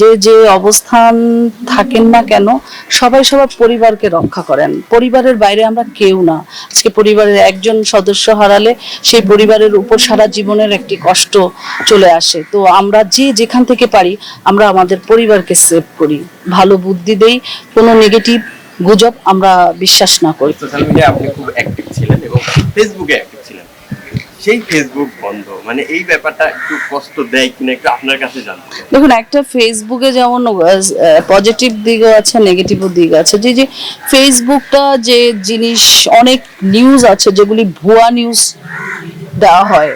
যে যে অবস্থান থাকেন না কেন, সবাই সবার পরিবারকে রক্ষা করেন। পরিবারের বাইরে আমরা কেউ না। আজকে পরিবারের একজন সদস্য হারালে সেই পরিবারের উপর সারা জীবনের একটি কষ্ট চলে আসে। তো আমরা যে যেখান থেকে পারি, আমরা আমাদের পরিবারকে সেভ করি। ভালো বুদ্ধি দেই, কোনো নেগেটিভ গুজব আমরা বিশ্বাস না করি। সোশ্যাল মিডিয়া আপনি খুব অ্যাক্টিভ ছিলেন এবং ফেসবুকে অ্যাক্টিভ ছিলেন। সেই ফেসবুক বন্ধ? মানে এই ব্যাপারটা একটু কষ্ট দেয় কিনা একটু আপনার কাছে জানতে দেখুন, একটা ফেসবুকে যেমন পজিটিভ দিকও আছে নেগেটিভও দিক আছে। যে যে ফেসবুকটা যে জিনিস, অনেক নিউজ আছে, যেগুলি ভুয়া নিউজ দেওয়া হয়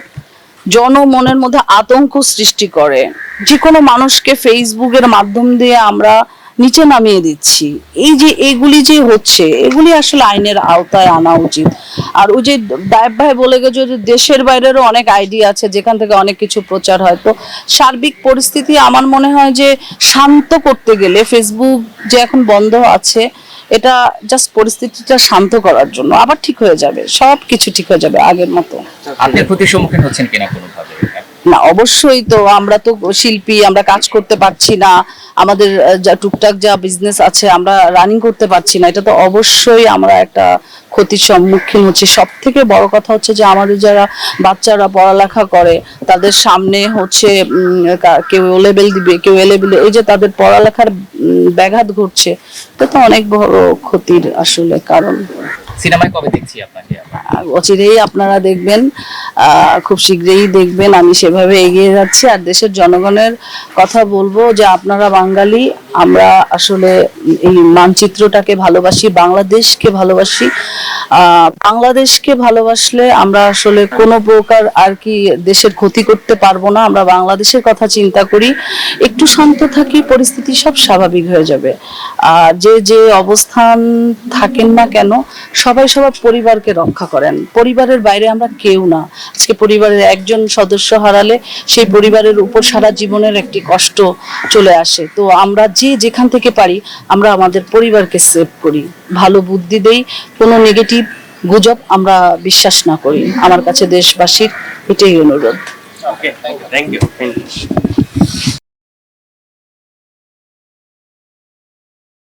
জনমনের মধ্যে আতঙ্ক সৃষ্টি করে। যে কোনো মানুষকে ফেসবুকের মাধ্যম দিয়ে আমরা নিচে নামিয়ে দিচ্ছি। এই যে এগুলি যে হচ্ছে, এগুলি আসলে আইনের আওতায় আনা উচিত। আর ওই যে দায়েব ভাই বলে গেছে যে দেশের বাইরেরও অনেক আইডিয়া আছে, যেখান থেকে অনেক কিছু প্রচার হয়। তো সার্বিক পরিস্থিতি আমার মনে হয় যে শান্ত করতে গেলে, ফেসবুক যে এখন বন্ধ আছে, এটা জাস্ট পরিস্থিতিটা শান্ত করার জন্য। আবার ঠিক হয়ে যাবে সব কিছু ঠিক হয়ে যাবে আগের মতো। আপনি ক্ষতির সম্মুখীন হচ্ছেন কিনা কোনোভাবে? না, অবশ্যই তো আমরা তো শিল্পী, আমরা কাজ করতে পারছি না। আমাদের যা টুকটাক যা বিজনেস আছে, আমরা রানিং করতে পারছি না। এটা তো অবশ্যই আমরা একটা ক্ষতির সম্মুখীন হচ্ছি। সব থেকে বড় কথা হচ্ছে যে, আমাদের যারা বাচ্চারা পড়ালেখা করে, তাদের সামনে হচ্ছে কেউ লেভেল দিবে, কেউ এ লেভেল এই যে তাদের পড়ালেখার ব্যাঘাত ঘটছে, এটা তো অনেক বড় ক্ষতির আসলে কারণ। সিনেমায় কবে দেখছি আপনাকে? অচিরেই আপনারা দেখবেন খুব শীঘ্রই দেখবেন, আমি সেভাবে এগিয়ে যাচ্ছি। আর দেশের জনগণের কথা বলব যে আপনারা বাঙালি আমরা আসলে এই মানচিত্রটাকে ভালোবাসি, বাংলাদেশকে ভালোবাসি। বাংলাদেশকে ভালোবাসলে আমরা আসলে কোনো প্রকার আর কি দেশের ক্ষতি করতে পারব না। আমরা বাংলাদেশের কথা চিন্তা করি, একটু শান্ত থাকি, পরিস্থিতি সব স্বাভাবিক হয়ে যাবে। আর যে যে অবস্থান থাকেন না কেন, সবাই সবার পরিবারকে রক্ষা করেন। পরিবারের বাইরে আমরা কেউ না। আজকে পরিবারের একজন সদস্য হারালে, সেই পরিবারের উপর সারা জীবনের একটি কষ্ট চলে আসে। তো আমরা যে যেখান থেকে পারি, আমরা আমাদের পরিবারকে সেভ করি। ভালো বুদ্ধি দেই, কোনো নেগেটিভ গুজব আমরা বিশ্বাস না করি। আমার কাছে দেশবাসীর এটাই অনুরোধ। Okay thank you thank you